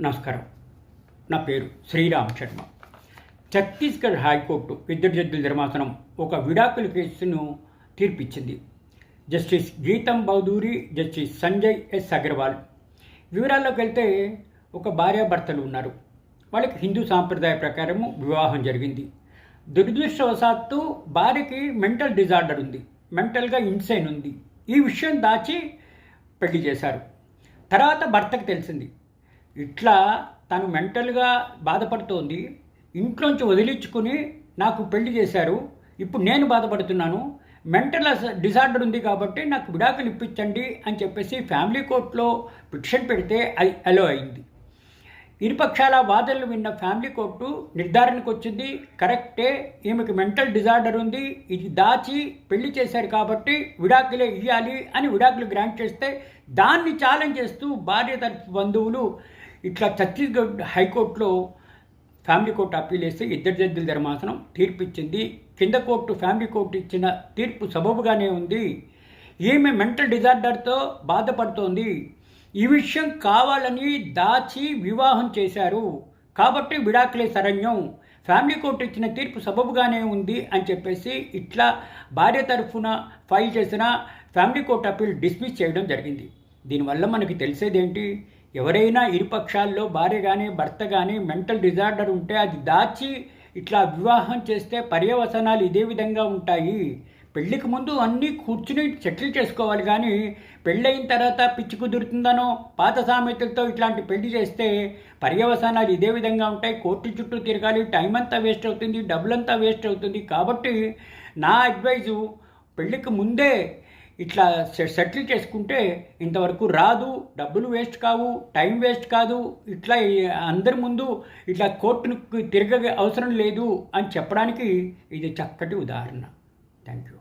నమస్కారం. నా పేరు శ్రీరామ్ శర్మ. ఛత్తీస్గఢ్ హైకోర్టు ఇద్దరు జడ్జిల ధర్మాసనం ఒక విడాకుల కేసును తీర్పిచ్చింది. Justice Geetham Boudhuri justice Sanjay S Agarwal. వివరాల్లోకి వెళ్తే ఒక భార్యాభర్తలు ఉన్నారు. వాళ్ళకి హిందూ సాంప్రదాయ ప్రకారము వివాహం జరిగింది. దురదృష్టవశాత్తు భార్యకి మెంటల్ డిజార్డర్ ఉంది. మెంటల్గా ఇన్సైన్ ఉంది. ఈ విషయం దాచి పెళ్ళి చేశారు. తర్వాత భర్తకు తెలిసింది. ఇట్లా తను మెంటల్గా బాధపడుతోంది. ఇంట్లోంచి వదిలించుకుని నాకు పెళ్ళి చేశారు. ఇప్పుడు నేను బాధపడుతున్నాను. మెంటల్ డిజార్డర్ ఉంది కాబట్టి నాకు విడాకులు ఇప్పించండి అని చెప్పేసి ఫ్యామిలీ కోర్టులో పిటిషన్ పెడితే అది అలో అయింది. ఇరుపక్షాల వాదనలు విన్న ఫ్యామిలీ కోర్టు నిర్ధారణకు వచ్చింది. కరెక్టే ఈమెకి మెంటల్ డిజార్డర్ ఉంది. ఇది దాచి పెళ్ళి చేశారు కాబట్టి విడాకులే ఇవ్వాలి అని విడాకులు గ్రాంట్ చేస్తే దాన్ని ఛాలెంజ్ చేస్తూ భార్య తరఫు బంధువులు ఇట్లా ఛత్తీస్గఢ్ హైకోర్టులో ఫ్యామిలీ కోర్టు అప్పీల్ చేస్తే ఇద్దరు జడ్జిల ధర్మాసనం తీర్పు ఇచ్చింది కింద కోర్టు ఫ్యామిలీ కోర్టు ఇచ్చిన తీర్పు సబబుగానే ఉంది. ఈమె మెంటల్ డిజార్డర్తో బాధపడుతోంది. ఈ విషయం కావాలని దాచి వివాహం చేశారు. కాబట్టి విడాకులే శరణ్యం. ఫ్యామిలీ కోర్టు ఇచ్చిన తీర్పు సబబుగానే ఉంది అని చెప్పేసి ఇట్లా భార్య తరఫున ఫైల్ చేసిన ఫ్యామిలీ కోర్టు అప్పీల్ డిస్మిస్ చేయడం జరిగింది. దీనివల్ల మనకి తెలిసేదేంటి? ఎవరైనా ఇరుపక్షాల్లో భార్య కానీ భర్త కానీ మెంటల్ డిజార్డర్ ఉంటే అది దాచి ఇట్లా వివాహం చేస్తే పర్యవసనాలు ఇదే విధంగా ఉంటాయి. పెళ్ళికి ముందు అన్నీ కూర్చుని సెటిల్ చేసుకోవాలి కానీ పెళ్ళయిన తర్వాత పిచ్చి కుదురుతుందనో పాత సామెతలతో ఇట్లాంటి పెళ్ళి చేస్తే పర్యవసానాలు ఇదే విధంగా ఉంటాయి. కోర్టు చుట్టూ తిరగాలి టైం అంతా వేస్ట్ అవుతుంది డబ్బులంతా వేస్ట్ అవుతుంది. కాబట్టి నా అడ్వైజు పెళ్ళికి ముందే ఇట్లా సెటిల్ చేసుకుంటే ఇంతవరకు రాదు డబ్బులు వేస్ట్ కావు టైం వేస్ట్ కాదు ఇట్లా అందరి ముందు ఇట్లా కోర్టును తిరగ అవసరం లేదు అని చెప్పడానికి ఇది చక్కటి ఉదాహరణ. Thank you